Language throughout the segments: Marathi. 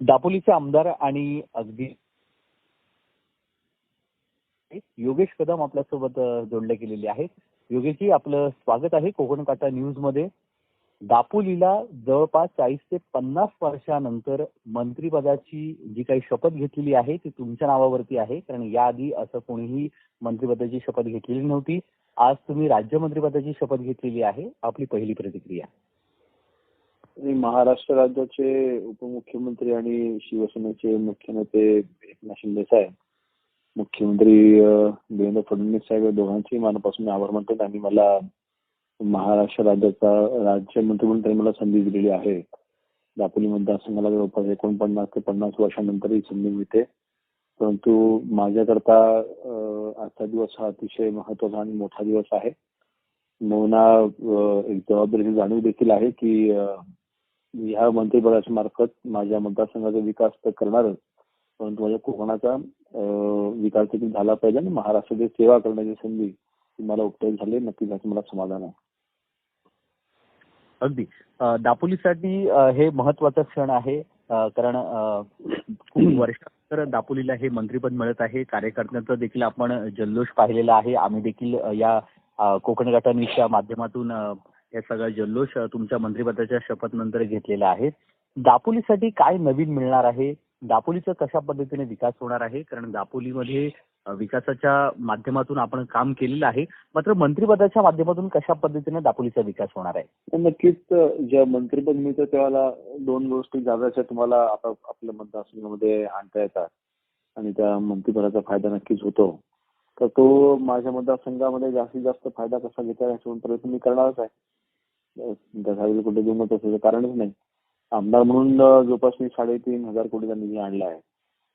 दापोलीचे आमदार आणि अगदी योगेश कदम आपल्यासोबत जोडले गेलेले आहेत. योगेशजी आपलं स्वागत आहे कोकण काटा न्यूजमध्ये दापोलीला जवळपास चाळीस ते पन्नास वर्षानंतर मंत्रिपदाची जी काही शपथ घेतलेली आहे ती तुमच्या नावावरती आहे. कारण याआधी असं कोणीही मंत्रिपदाची शपथ घेतलेली नव्हती. आज तुम्ही राज्यमंत्रीपदाची शपथ घेतलेली आहे. आपली पहिली प्रतिक्रिया. आणि महाराष्ट्र राज्याचे उपमुख्यमंत्री आणि शिवसेनेचे मुख्य नेते एकनाथ शिंदे साहेब मुख्यमंत्री देवेंद्र फडणवीस साहेब या दोघांचेही मनापासून आभार मानतो. आणि मला महाराष्ट्र राज्याचा राज्यमंत्री म्हणून त्यांनी मला संधी दिलेली आहे. दापोली मतदारसंघाला जवळपास एकोणपन्नास ते पन्नास वर्षानंतर ही संधी मिळते. परंतु माझ्याकरता आजचा दिवस हा अतिशय महत्त्वाचा आणि मोठा दिवस आहे. मोना एक जबाबदारीची जाणीव देखील आहे की ह्या मंत्रिपदाच्या मार्फत माझ्या मतदारसंघाचा विकास तर करणारच परंतु माझ्या कोकणाचा विकास देखील झाला पाहिजे आणि महाराष्ट्राची सेवा करण्याची संधी मला उपलब्ध झाली नक्कीच याचं मला समाधान आहे. अगदी. दापोलीसाठी हे महत्त्वाचा क्षण आहे कारण खूप वर्षानंतर दापोलीला हे मंत्रीपद मिळत आहे. कार्यकर्त्यांचा देखील आपण जल्लोष पाहिलेला आहे. आम्ही देखील या कोकण न्यूजच्या माध्यमातून या सगळा जल्लोष तुमच्या मंत्रिपदाच्या शपथ नंतर घेतलेला आहे दापोलीसाठी काय नवीन मिळणार आहे? दापोलीचा कशा पद्धतीने विकास होणार आहे? कारण दापोलीमध्ये विकासाच्या माध्यमातून आपण काम केलेलं आहे. मात्र मंत्रिपदाच्या माध्यमातून कशा पद्धतीने दापोलीचा विकास होणार आहे? नक्कीच ज्या मंत्रिपद मिळतं त्यावेळेला दोन गोष्टी जागाच्या तुम्हाला आता आपल्या मतदारसंघामध्ये आणता येतात. आणि त्या मंत्रिपदाचा फायदा नक्कीच होतो. तर तो माझ्या मतदारसंघामध्ये जास्तीत जास्त फायदा कसा घेता येईल याच्यावर प्रयत्न मी करणारच आहे. कुठे दुमत असेल कारणच नाही. आमदार म्हणून जवळपास मी साडेतीन हजार कोटीचा निधी आणला आहे.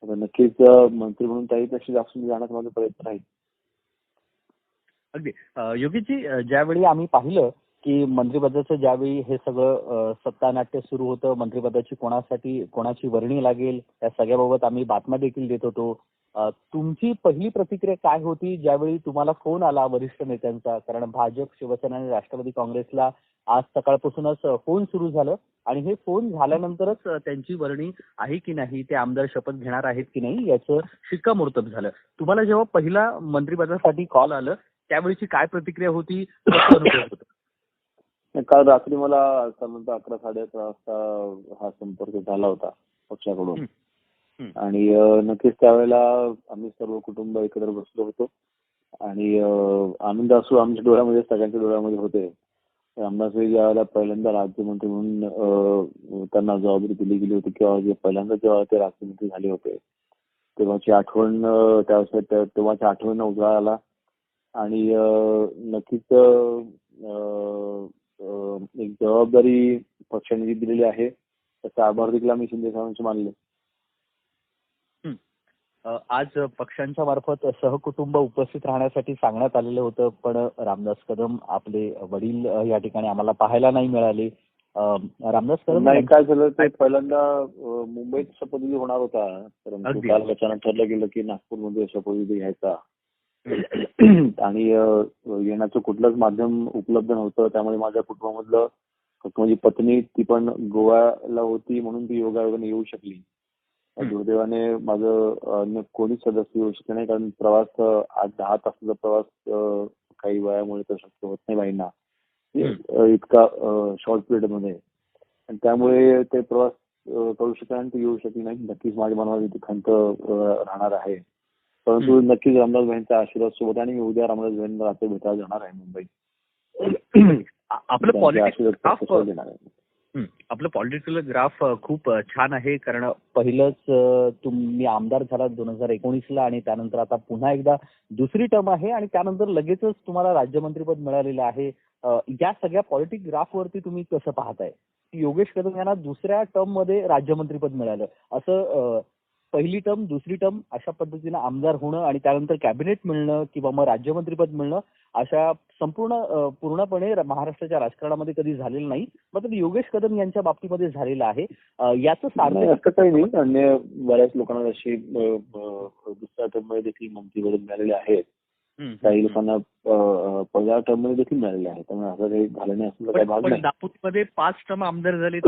आता नक्कीच मंत्री म्हणून त्याहीपेक्षा जास्त जाण्याचा माझा प्रयत्न राहील. अगदी. योगीजी ज्यावेळी आम्ही पाहिलं की मंत्रिपदाचं ज्यावेळी हे सगळं सत्तानाट्य सुरू होतं मंत्रिपदाची कोणासाठी कोणाची वर्णी लागेल या सगळ्याबाबत आम्ही बातम्या देखील देत होतो. तुमची पहिली प्रतिक्रिया काय होती ज्यावेळी तुम्हाला फोन आला वरिष्ठ नेत्यांचा? कारण भाजप शिवसेना आणि राष्ट्रवादी काँग्रेसला आज सकाळपासूनच फोन सुरू झालं आणि हे फोन झाल्यानंतरच त्यांची वर्णी आहे की नाही ते आमदार शपथ घेणार आहेत की नाही याचं शिक्कामोर्तब झालं. तुम्हाला जेव्हा पहिला मंत्रिपदासाठी कॉल आलं त्यावेळीची काय प्रतिक्रिया होता. काल रात्री मला साधारणतः अकरा साडे अकरा वाजता हा संपर्क झाला होता पक्षाकडून. आणि नक्कीच त्यावेळेला आम्ही सर्व कुटुंब एकत्र बसलो होतो. आणि आनंद असू आमच्या डोळ्यामध्ये सगळ्यांच्या डोळ्यामध्ये होते. रामदासजी ज्या वेळेला पहिल्यांदा राज्यमंत्री म्हणून त्यांना जबाबदारी दिली गेली होती. किंवा जे पहिल्यांदा जेव्हा ते राज्यमंत्री झाले होते तेव्हाची आठवण त्या- तेव्हाची आठवण उजळा आला आणि नक्कीच एक जबाबदारी पक्षाने जी दिलेली आहे त्याचा आभार देखील आम्ही शिंदे साहेबांचे मानले. आज पक्षांच्या मार्फत सहकुटुंब उपस्थित राहण्यासाठी सांगण्यात आलेलं होतं पण रामदास कदम आपले वडील या ठिकाणी आम्हाला पाहायला नाही मिळाले. रामदास कदम नाही काय झालं ते पहिल्यांदा मुंबईत शपथविधी होणार होता. परंतु. काल अचानक ठरलं गेलं की नागपूरमध्ये शपथविधी घ्यायचा. आणि येण्याचं कुठलंच माध्यम उपलब्ध नव्हतं. त्यामुळे माझ्या कुटुंबामधलं फक्त माझी पत्नी ती पण गोव्याला होती म्हणून ती योगायोगाने येऊ शकली. दुर्दैवाने माझं अन्य कोणीच सदस्य येऊ शकले नाही. कारण प्रवास आज दहा तासाचा प्रवास काही वयामुळे तर शक्य होत नाही बाईंना. इतका शॉर्ट पिरियडमध्ये. आणि त्यामुळे ते प्रवास करू शकले आणि ते येऊ शकले नाही नक्कीच माझ्या मनामध्ये ती खंत राहणार आहे. परंतु नक्कीच रामदास भाईंचा आशीर्वाद सोबत आणि उद्या रामदास भाईंना रात्री भेटायला जाणार आहे मुंबईत आ- आपलं पॉलिटिक्स ग्राफ. आपलं पॉलिटिकल ग्राफ खूप छान आहे कारण पहिलंच तुम्ही आमदार झाला दोन हजार एकोणीसला आणि त्यानंतर आता पुन्हा एकदा दुसरी टर्म आहे आणि त्यानंतर लगेचच तुम्हाला राज्यमंत्रीपद मिळालेलं आहे. या सगळ्या पॉलिटिक ग्राफवरती तुम्ही कसं पाहताय? योगेश कदम यांना दुसऱ्या टर्ममध्ये राज्यमंत्रीपद मिळालं. असं पहिली टर्म दुसरी टर्म अशा पद्धतीनं आमदार होणं आणि त्यानंतर कॅबिनेट मिळणं किंवा मग राज्यमंत्रीपद मिळणं अशा संपूर्ण पूर्णपणे महाराष्ट्राच्या राजकारणामध्ये कधी झालेलं नाही. मात्र योगेश कदम यांच्या बाबतीमध्ये झालेलं आहे. याचं असं काही नाही. अन्य बऱ्याच लोकांना अशी दुसऱ्या टर्ममध्ये देखील मंत्रीपद मिळालेले आहेत. काही लोकांना पहिल्या टर्ममध्ये देखील मिळालेले आहेत त्यामुळे असं काही झालं नाही असं काही भाग नाही. पाच टर्म आमदार झाले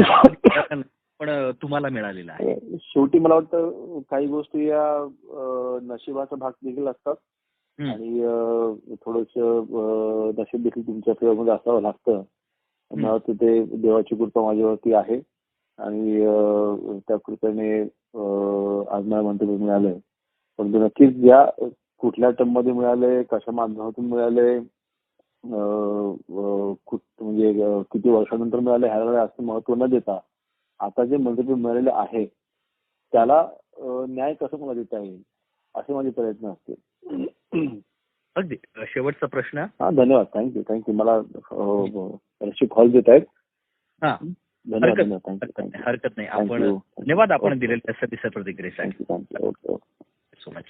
पण तुम्हाला मिळालेला आहे. शेवटी मला वाटतं काही गोष्टी या नशिबाचा भाग देखील असतात. आणि थोडस नशीब देखील तुमच्या फेवरमध्ये असावं लागतं. मला वाटतं ते देवाची कृपा माझ्यावरती आहे. आणि त्या कृपेने आज मला मंत्रिपद मिळालंय. परंतु नक्कीच या कुठल्या टर्ममध्ये मिळालंय कशा माध्यमातून कुठ- म्हणजे किती वर्षानंतर मिळालं ह्याला असं महत्त्व न देता आता जे मंत्रिपद मिळालेलं आहे त्याला न्याय कसं मला देता येईल? असे माझे प्रयत्न असतील. अगदी. शेवटचा प्रश्न. हा धन्यवाद. थँक्यू थँक्यू मला कॉल देत आहेत. हा. धन्यवाद हरकत नाही. आपण. धन्यवाद आपण. दिलेल्या प्रतिक्रियेसाठी सो मच